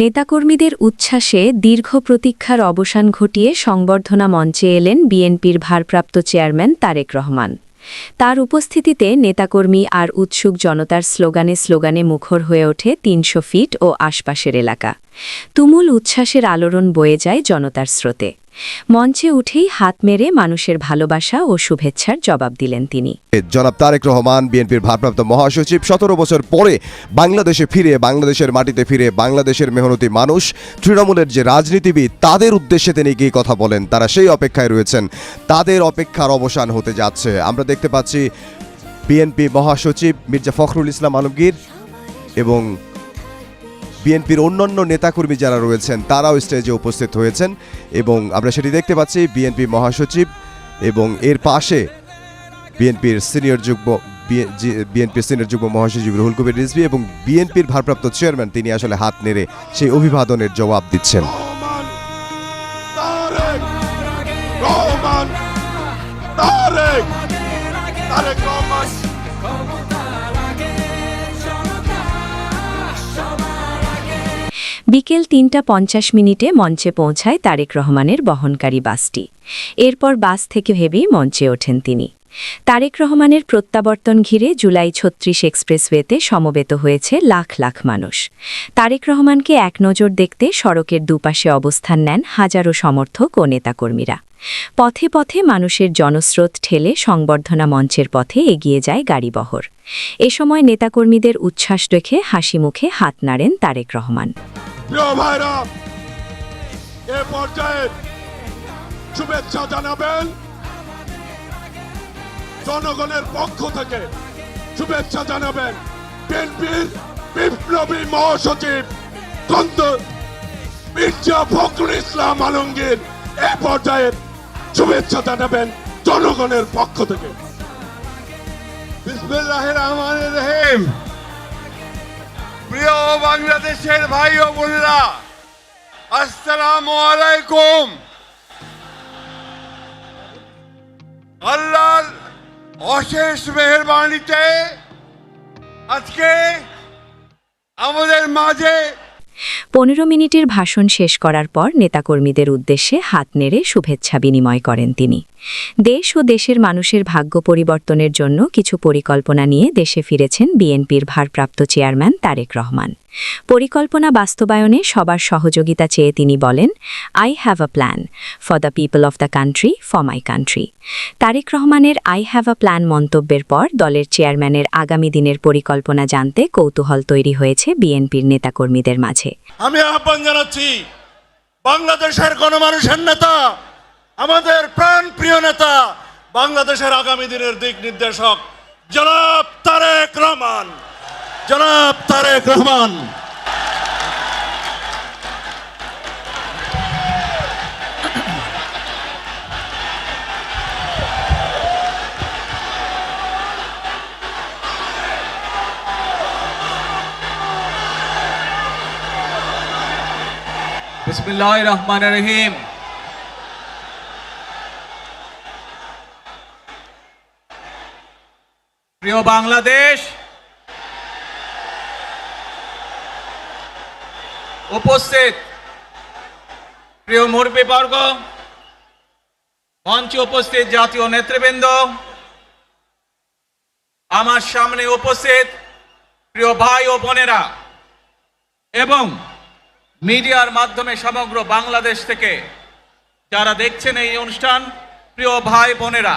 নেতাকর্মীদের উচ্ছ্বাসে দীর্ঘ প্রতীক্ষার অবসান ঘটিয়ে সংবর্ধনা মঞ্চে এলেন বিএনপির ভারপ্রাপ্ত চেয়ারম্যান তারেক রহমান। তার উপস্থিতিতে নেতাকর্মী আর উৎসুক জনতার স্লোগানে স্লোগানে মুখর হয়ে ওঠে তিনশো ফিট ও আশপাশের এলাকা। তুমুল উচ্ছ্বাসের আলোড়ন বয়ে যায় জনতার স্রোতে। মঞ্চে উঠেই হাত মেরে মানুষের ভালোবাসা ও শুভেচ্ছার জবাব দিলেন তিনি। জনাব তারেক রহমান, বিএনপির ভারপ্রাপ্ত মহাসচিব। সতেরো বছর পরে বাংলাদেশে ফিরে, বাংলাদেশের মাটিতে ফিরে, বাংলাদেশের মেহনতি মানুষ, তৃণমূলের যে রাজনীতিবিদ, তাদের উদ্দেশ্যে তিনি গিয়ে কথা বলেন? তারা সেই অপেক্ষায় রয়েছেন। তাদের অপেক্ষার অবসান হতে যাচ্ছে। আমরা দেখতে পাচ্ছি বিএনপি মহাসচিব মির্জা ফখরুল ইসলাম আলমগীর এবং বিএনপির অন্যান্য নেতাকর্মী যারা রয়েছেন, তারাও স্টেজে উপস্থিত হয়েছেন এবং আমরা সেটি দেখতে পাচ্ছি বিএনপি মহাসচিব এবং এর পাশে বিএনপির সিনিয়র যুগ্ম বিএনপির সিনিয়র যুগ্ম মহাসচিব রুহুল কবির রিজভি এবং বিএনপির ভারপ্রাপ্ত চেয়ারম্যান তিনি আসলে হাত নেড়ে সেই অভিবাদনের জবাব দিচ্ছেন। তারেক তারেক বিকেল তিনটা পঞ্চাশ মিনিটে মঞ্চে পৌঁছায় তারেক রহমানের বহনকারী বাসটি। এরপর বাস থেকে ভেবেই মঞ্চে ওঠেন তিনি। তারেক রহমানের প্রত্যাবর্তন ঘিরে জুলাই ছত্রিশ এক্সপ্রেসওয়েতে সমবেত হয়েছে লাখ লাখ মানুষ। তারেক রহমানকে এক নজর দেখতে সড়কের দুপাশে অবস্থান নেন হাজারো সমর্থক ও নেতাকর্মীরা। পথে পথে মানুষের জনস্রোত ঠেলে সংবর্ধনা মঞ্চের পথে এগিয়ে যায় গাড়িবহর এ সময় নেতাকর্মীদের উচ্ছ্বাস দেখে হাসি মুখে হাত নাড়েন তারেক রহমান। প্রিয় ভাইরা, এ পর্যায়ে শুভেচ্ছা জানাবেন জনগণের পক্ষ থেকে শুভেচ্ছা জানাবেন বিএনপির বিপ্লবী মহাসচিব কন্দ মির্জা ফখরুল ইসলাম আলমগীর। এ পর্যায়ে শুভেচ্ছা জানাবেন জনগণের পক্ষ থেকে। বিসমিল্লাহ রহমান রহিম। প্রিয় বাংলাদেশের ভাই ও বোনেরা, আসসালামু আলাইকুম। আল্লাহর অশেষ মেহরবানিতে আজকে আমাদের মাঝে পনেরো মিনিটের ভাষণ শেষ করার পর নেতাকর্মীদের উদ্দেশ্যে হাত নেড়ে শুভেচ্ছা বিনিময় করেন তিনি। দেশ ও দেশের মানুষের ভাগ্য পরিবর্তনের জন্য কিছু পরিকল্পনা নিয়ে দেশে ফিরেছেন বিএনপির ভারপ্রাপ্ত চেয়ারম্যান তারেক রহমান। পরিকল্পনা বাস্তবায়নে সবার সহযোগিতা চেয়ে তিনি বলেন I have a plan for the people of the country for my country Tarek রহমানের আই হ্যাভ আ প্ল্যান মন্তব্যের পর দলের চেয়ারম্যানের আগামী দিনের পরিকল্পনা জানতে কৌতূহল তৈরি হয়েছে বিএনপির নেতাকর্মীদের মাঝে। আমি আহ্বান জানাচ্ছি, বাংলাদেশের গণমানুষের নেতা আমাদের প্রাণ প্রিয় নেতা, বাংলাদেশের আগামী দিনের দিক নির্দেশক, জনাব তারেক রহমান। জনাব তারেক রহমান। বিসমিল্লাহ রহমান রহিম। প্রিয় বাংলাদেশ, উপস্থিত প্রিয় মুরব্বীবর্গ, মঞ্চে উপস্থিত জাতীয় নেতৃবৃন্দ, আমার সামনে উপস্থিত প্রিয় ভাই ও বোনেরা এবং মিডিয়ার মাধ্যমে সমগ্র বাংলাদেশ থেকে যারা দেখছেন এই অনুষ্ঠান, প্রিয় ভাই বোনেরা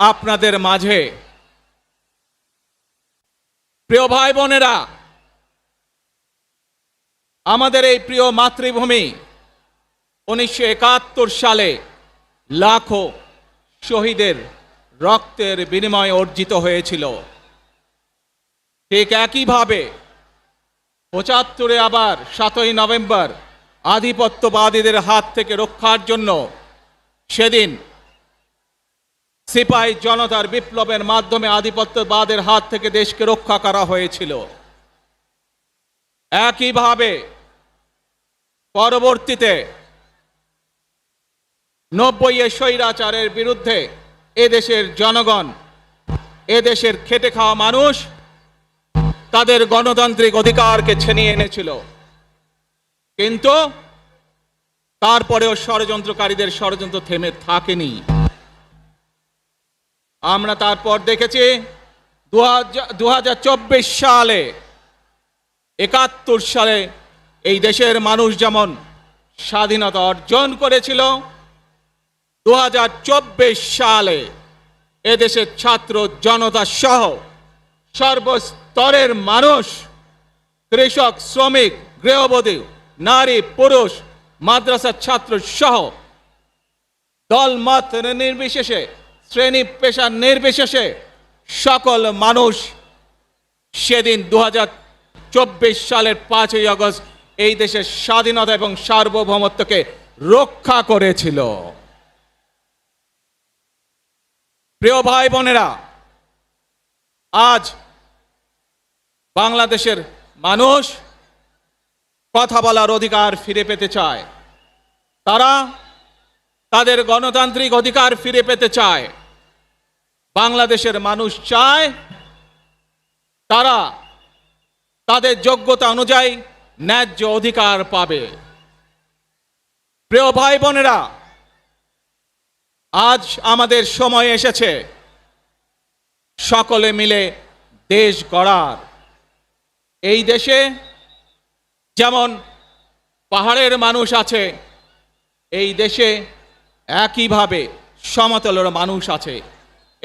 আপনাদের মাঝে। প্রিয় ভাই বোনেরা আমাদের এই প্রিয় মাতৃভূমি উনিশশো একাত্তর সালে লাখো শহীদের রক্তের বিনিময়ে অর্জিত হয়েছিল। ঠিক একইভাবে পঁচাত্তরে আবার সাতই নভেম্বর আধিপত্যবাদীদের হাত থেকে রক্ষার জন্য সেদিন সিপাহী জনতার বিপ্লবের মাধ্যমে আধিপত্যবাদের হাত থেকে দেশকে রক্ষা করা হয়েছিল। একইভাবে পরবর্তীতে নব্বই এ স্বৈরাচারের বিরুদ্ধে এদেশের জনগণ, এদেশের খেটে খাওয়া মানুষ তাদের গণতান্ত্রিক অধিকারকে ছিনিয়ে এনেছিল। কিন্তু তারপরেও ষড়যন্ত্রকারীদের ষড়যন্ত্র থেমে থাকেনি। আমরা তারপর দেখেছি দুহাজার চব্বিশ সালে, একাত্তর সালে এই দেশের মানুষ যেমন স্বাধীনতা অর্জন করেছিল দু হাজার চব্বিশ সালে এদেশের ছাত্র জনতা সহ সর্বস্তরের মানুষ, কৃষক, শ্রমিক, গৃহবধূ, নারী, পুরুষ, মাদ্রাসার ছাত্র সহ দল মত নির্বিশেষে শ্রেণি পেশা নির্বিশেষে সকল মানুষ সেদিন দু সালের পাঁচই আগস্ট এই দেশের স্বাধীনতা এবং সার্বভৌমত্বকে রক্ষা করেছিল। প্রিয় ভাই বোনেরা, আজ বাংলাদেশের মানুষ কথা বলার অধিকার ফিরে পেতে চায়। তারা তাদের গণতান্ত্রিক অধিকার ফিরে পেতে চায়। বাংলাদেশের মানুষ চায় তারা তাদের যোগ্যতা অনুযায়ী ন্যায্য অধিকার পাবে। প্রিয় ভাই বোনেরা, আজ আমাদের সময় এসেছে সকলে মিলে দেশ গড়ার। এই দেশে যেমন পাহাড়ের মানুষ আছে, এই দেশে একইভাবে সমতলের মানুষ আছে।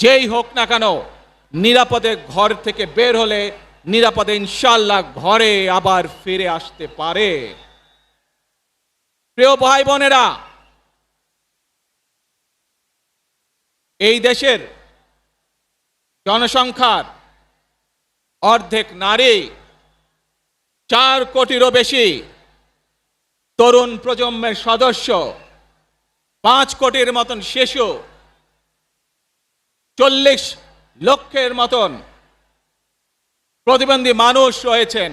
যেই হোক না কেন, নিরাপদে ঘর থেকে বের হলে নিরাপদে ইনশাল্লাহ ঘরে আবার ফিরে আসতে পারে। প্রিয় ভাই বোনেরা, এই দেশের জনসংখ্যার অর্ধেক নারী, চার কোটিরও বেশি তরুণ প্রজন্মের সদস্য, পাঁচ কোটির মতন শিশু চল্লিশ লক্ষের মতন প্রতিবন্ধী মানুষ রয়েছেন।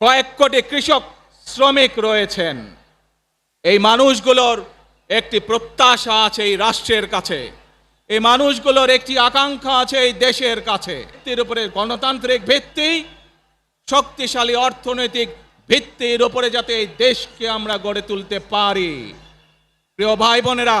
কয়েক কোটি কৃষক, শ্রমিক রয়েছেন। এই মানুষগুলোর একটি প্রত্যাশা আছে এই রাষ্ট্রের কাছে। এই মানুষগুলোর একটি আকাঙ্ক্ষা আছে এই দেশের কাছে। ভিত্তির উপরে গণতান্ত্রিক ভিত্তি, শক্তিশালী অর্থনৈতিক ভিত্তির উপরে যাতে এই দেশকে আমরা গড়ে তুলতে পারি। প্রিয় ভাই বোনেরা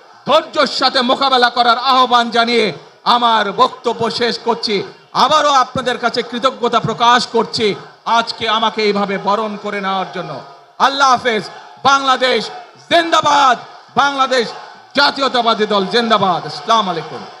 ধৈর্যের সাথে মোকাবেলা করার আহ্বান জানিয়ে আমার বক্তব্য শেষ করছি। আবারও আপনাদের কাছে কৃতজ্ঞতা প্রকাশ করছি আজকে আমাকে এইভাবে বরণ করে নেওয়ার জন্য। আল্লাহ হাফেজ। বাংলাদেশ জিন্দাবাদ। বাংলাদেশ জাতীয়তাবাদী দল জিন্দাবাদ। আসসালামু আলাইকুম।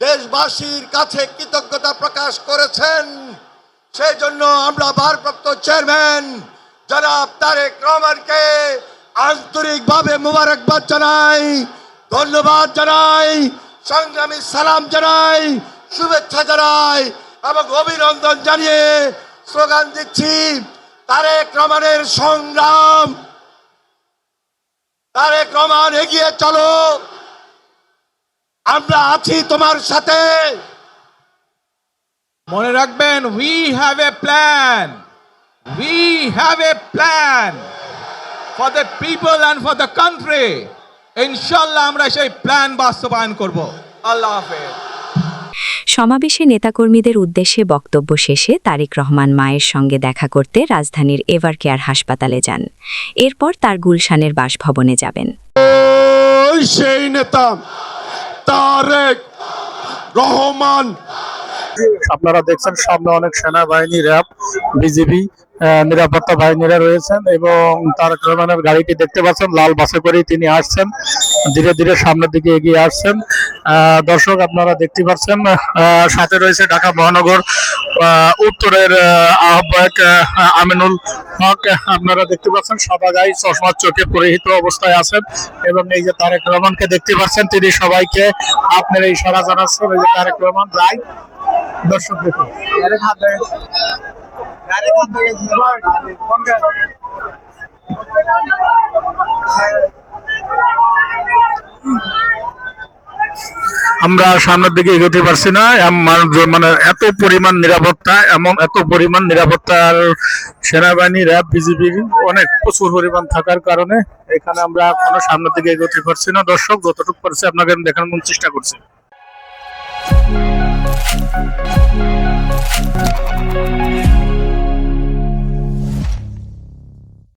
দেশবাসীর কাছে কৃতজ্ঞতা প্রকাশ করেছেন। সেই জন্য আমরা ভারপ্রাপ্ত চেয়ারম্যান জনাব তারেক রহমানকে আন্তরিকভাবে মুবারকবাদ জানাই, ধন্যবাদ জানাই, সংগ্রামী সালাম জানাই, শুভেচ্ছা জানাই এবং অভিনন্দন জানিয়ে স্লোগান দিচ্ছি, তারেক রহমানের সংগ্রাম। তারেক রহমান এগিয়ে চলো। আমরা আছি তোমার সাথে। মনে রাখবেন we have a plan we have a plan for the people and for the country ইনশাল্লাহ আমরা সেই প্ল্যান বাস্তবায়ন করব। আল্লাহ হাফেজ। সমাবেশে নেতাকর্মীদের উদ্দেশ্যে বক্তব্য শেষে তারিক রহমান মায়ের সঙ্গে দেখা করতে রাজধানীর এভার কেয়ার হাসপাতালে যান। এরপর তার গুলশানের বাসভবনে যাবেন। ওই সেই নেতা। তারেক রহমান। আপনারা দেখছেন সামনে অনেক সেনাবাহিনী, র্যাব, বিজিবি নিরাপত্তা বাহিনীরা রয়েছেন এবং তার রহমানের গাড়িটি দেখতে পাচ্ছেন, লাল বাসে করেই তিনি আসছেন। ধীরে ধীরে সামনের দিকে এগিয়ে আসছেন। দর্শক আপনারা দেখতে পাচ্ছেন সাথে রয়েছে ঢাকা মহানগর উত্তরের আহ, আহ্বায়ক আমিনুল হক। আপনারা দেখতে পাচ্ছেন সবাই গাই চশমা চোখে পরিহিত অবস্থায় আছেন এবং এই যে তারেক রহমানকে দেখতে পাচ্ছেন তিনি সবাইকে আপনার এই সারা জানাচ্ছেন এই যে তারেক রহমান রায় দর্শক দেখুন। আমরা সামনের দিকে এগোতে পারছি না মানে- এত পরিমাণ নিরাপত্তা এমন এত পরিমাণ নিরাপত্তার সেনাবাহিনী র্যাব বিজিবি অনেক প্রচুর পরিমাণ থাকার কারণে এখানে আমরা কোনো সামনের দিকে এগোতে পারছি না। দর্শক, যতটুকু পারছি আপনাকে আমি দেখানোর চেষ্টা করছি।